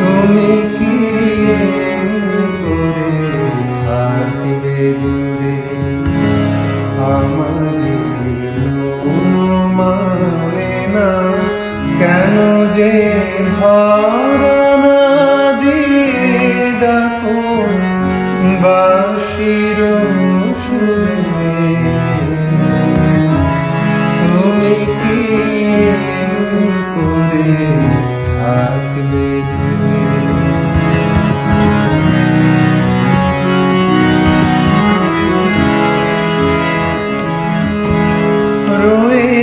তুমি কি করে থাকবে দূরে? আমার না কেন যে ধরা দিয়ে ডাকো? বাসির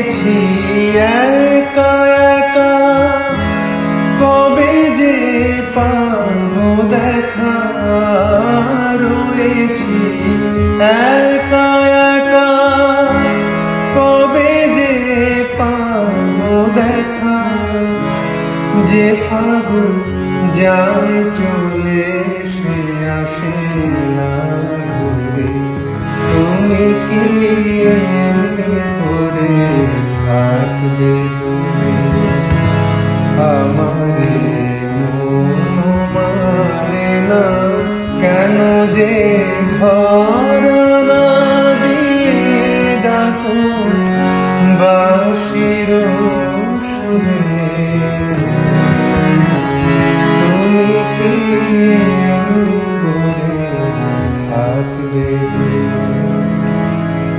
রয়েছি একা একা। কবে যে পাবো দেখা রয়েছি। একা একা। কবে যে পাবো দেখা যে ফাগুন যায় চলে, সে আসে না তুমি কি থাকবে তুমি আমারে মারে না কেন যে ধরনা দিয়ে তুমি থাকবে তুমি